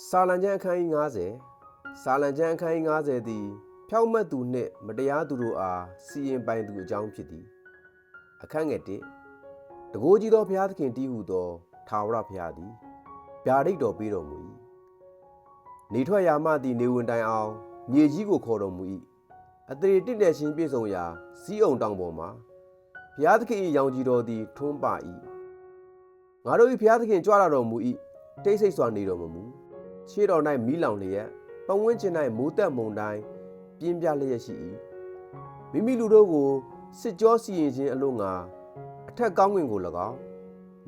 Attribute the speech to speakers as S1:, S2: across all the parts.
S1: စာလံကျမ်းအခန်းကြီး90စာလံကျမ်းအခန်းကြီး90သည် ဖြောင့်မတ်သူနှင့် မတရားသူတို့အားစီရင်ပိုင်သူအကြောင်းဖြစ်သည်အခန်းငယ်1တကိုးကြီးသောဘုရားသခင်တည်ဟုသောထာဝရဘုရားသည်ဗျာဒိတ်တော်ပေးတော်မူ၏နေထွက်ရာမှသည်နေဝင်တိုင်အောင်မြေကြီးကိုခေါ်တော်မူ၏အသရေတင့်တယ်ရှင်ပြည့်စုံရာစီးအောင်တောင်ပေါ်မှာဘုရားသခင်၏ရောင်ကြီးတော်သည်ထွန်းပါ၏ငါတို့၏ဘုရားသခင်ကြွလာတော်မူ၏တိတ်ဆိတ်စွာနေတော်မမူ ခြေတော်၌မီးလောင်လျက်ပဝန်းကျင်၌မိုးတက်မုန်တိုင်းပြင်းပြလျက်ရှိ၏မိမိလူတို့ကိုစစ်ကြောစီရင်ခြင်းအလို့ငါအထက်ကောင်းကင်ကို၎င်း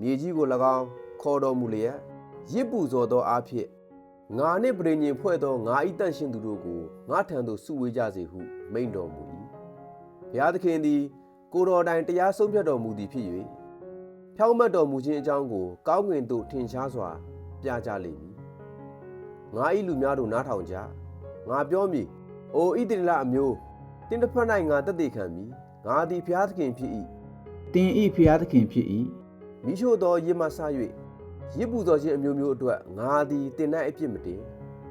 S1: မြေကြီးကို၎င်းခေါ်တော်မူလျက်ရစ်ပူဇော်သောအားဖြင့်ငါနှင့်ပြည်ညင်ဖွဲ့သောငါဤတန့်ရှင်သူတို့ကိုငါထံသို့စုဝေးကြစေဟုမိန့်တော်မူ၏ဘုရားသခင်သည် ကိုယ်တော်တိုင်တရားဆုံးဖြတ်တော်မူသည်ဖြစ်၍ဖြောင့်မတ်တော်မူခြင်းအကြောင်းကိုကောင်းကင်သို့ထင်ရှားစွာပြကြလိမ့်မည် ငါဤလူများတို့နားထောင်ကြငါပြောမည်အိုဣတိလအမျိုးတင်းတစ်ဖက်၌ငါတက်တည်ခံမည်ငါသည်ဘုရားသခင်ဖြစ်၏
S2: တင်ဤဖျားသခင်ဖြစ်၏
S1: မိရှို့သောရစ်မဆ၍ရစ်ပူဇော်ခြင်းအမျိုးမျိုးအတွက်ငါသည်တင်၌အပြစ်မတင်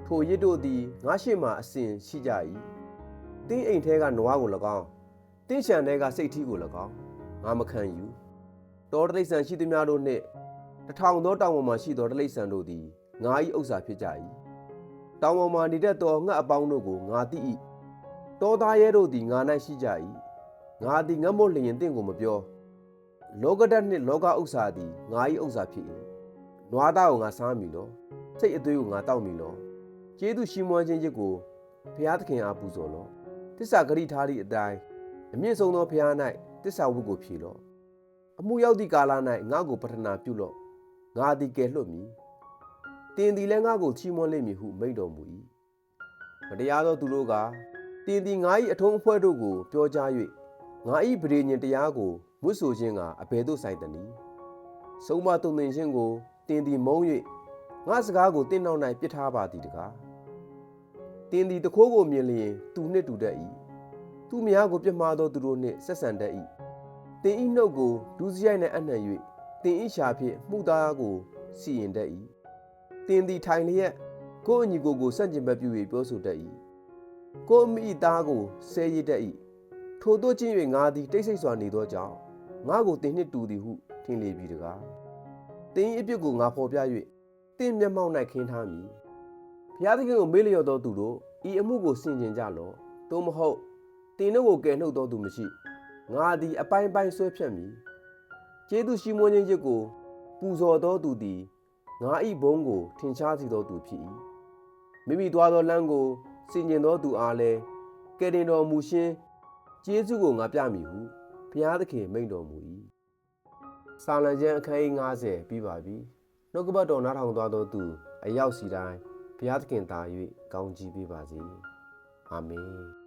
S1: ထိုရစ်တို့သည်ငါရှေ့မှအစဉ်ရှိကြ၏တင်းအိမ်ထဲကနွားကို၎င်းတင်းချံထဲကစိတ်ထီးကို၎င်းငါမခံယူတော်တရိษံရှိသည်များတို့နှင့်တထောင်သောတောင်ပေါ်မှရှိသောတရိษံတို့သည်ငါ၏ဥစ္စာဖြစ်ကြ၏ တောင်ပေါ်မှနေတတ်သောငှက်အပေါင်းတို့ကိုငါသိ၏တောသားရဲတို့သည်ငါ၌ရှိကြ၏ငါသည်ငတ်မွတ်လျင်တင့်ကိုမပြောလောကဓာတ်နှင့်လောကဥစ္စာသည်ငါ၏ဥစ္စာဖြစ်၏နွားသားကိုငါစားမိလောစိတ်အသွေးကိုငါတောက်မိလောကျေးဇူးရှိမွမ်းခြင်းရစ်ကိုဘုရားသခင်အားပူဇော်လောတစ္ဆာဂရိထားသည့်အတိုင်းအမြင့်ဆုံးသောဘုရား၌တစ္ဆာဝတ်ကိုဖြေလောအမှုရောက်သည့်ကာလ၌ငါ့ကိုပထနာပြုလောငါသည်ကယ်လွတ်မည် တင်သည်လည်းငါ့ကိုချီးမွမ်းလိမ့်မည်ဟုမိန့်တော်မူ၏မတရားသောသူတို့ကတင်သည်ငါ၏အထုံးအဖွဲ့တို့ကိုပြောကြား၍ငါ၏ဗရေညင်တရားကိုဝတ်ဆိုခြင်းကအဘယ်သို့ဆိုင်သနည်းဆုံးမတုံသင်ခြင်းကိုတင်သည်မုန်း၍ငါစကားကိုတင့်နောက်၌ပစ်ထားပါသည်တကားတင်သည်တခိုးကိုမြင်လျင်သူနှင့်တူတတ်၏သူများကိုပြစ်မှားသောသူတို့နှင့်ဆက်ဆံတတ်၏တင်ဤနှုတ်ကိုဒူးစရိုက်နှင့်အနှံ့၍တင်ဤရှာဖြင့်မှုသားကိုစီရင်တတ်၏ တင်သည်ထိုင်လျက်ကိုယ့်အညီကိုယ်ကိုစန့်ကျင်ဘက်ပြု၍ပြောဆိုတတ်၏ကိုယ့်အမိသားကိုဆဲရစ်တတ်၏ထိုတို့ချင်း၍ငါသည်တိတ်ဆိတ်စွာနေသောကြောင့်ငါကိုတင်နှင့်တူသည်ဟုထင်လေပြီတကားတင်ဤအပြစ်ကိုငါဖော်ပြ၍တင်မျက်မှောက်၌ခင်းထားမည်ဘုရားသခင်ကိုမေးလျော်သောသူတို့ဤအမှုကိုဆင်ခြင်ကြလော့သို့မဟုတ်တင်တို့ကိုကယ်နှုတ်သောသူမရှိငါသည်အပိုင်းပိုင်းဆွဲဖြတ်မည်ကျေးဇူးရှိမွမ်းခြင်းရစ်ကိုပူဇော်သောသူသည် ငါဤဘုန်းကိုထင်ရှားစေသောသူဖြစ်၏မိမိသွားသောလမ်းကိုဆင်ခြင်သောသူအားလည်းကယ်တင်တော်မူရှင်ကျေးဇူးကိုငါပြမည်ဟုဘုရားသခင်မိန့်တော်မူ၏စာလံကျမ်းအခန်းကြီး90ပြီးပါပြီနှုတ်ကပတ်တော်နားထောင်သွားသောသူအရောက်စီတိုင်းဘုရားသခင်သာ၍ကောင်းချီးပေးပါစေအာမင်